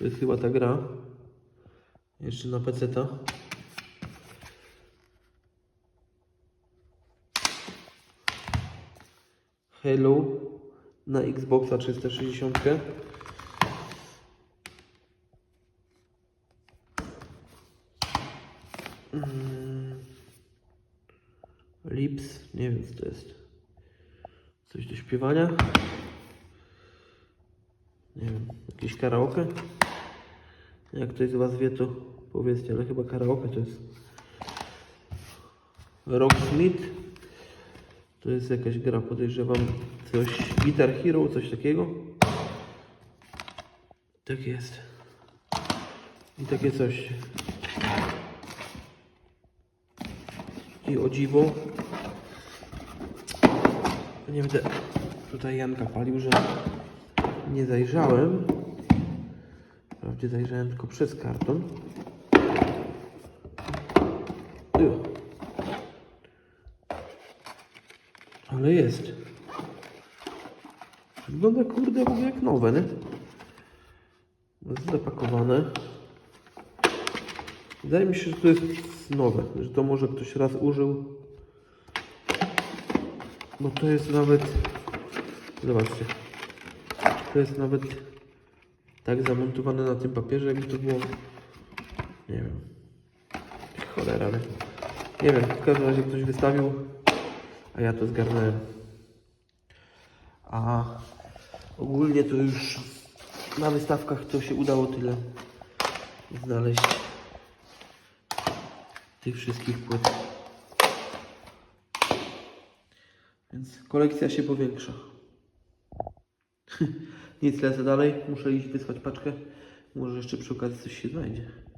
To jest chyba ta gra. Jeszcze na PC-ta. Halo na Xboxa 360. Mm. Lips, nie wiem co to jest. Coś do śpiewania? Nie wiem, jakieś karaoke? Jak ktoś z Was wie, to powiedzcie, ale chyba karaoke to jest Rocksmith. To jest jakaś gra, podejrzewam, coś Guitar Hero, coś takiego. Tak jest. I takie coś. I o dziwo. Nie będę tutaj Janka palił, że nie zajrzałem. Wprawdzie zajrzałem tylko przez karton. Ale jest. Wygląda kurde jak nowe, nie? Jest zapakowane. Wydaje mi się, że to jest nowe, że to może ktoś raz użył. Bo to jest nawet. Zobaczcie. To jest nawet tak zamontowane na tym papierze, jakby to było. Nie wiem. Cholera, ale. Nie wiem, w każdym razie ktoś wystawił, a ja to zgarnąłem. A ogólnie to już na wystawkach to się udało tyle znaleźć tych wszystkich płyt. Więc kolekcja się powiększa. Nic, lecę dalej. Muszę iść wysłać paczkę. Może jeszcze przy okazji coś się znajdzie.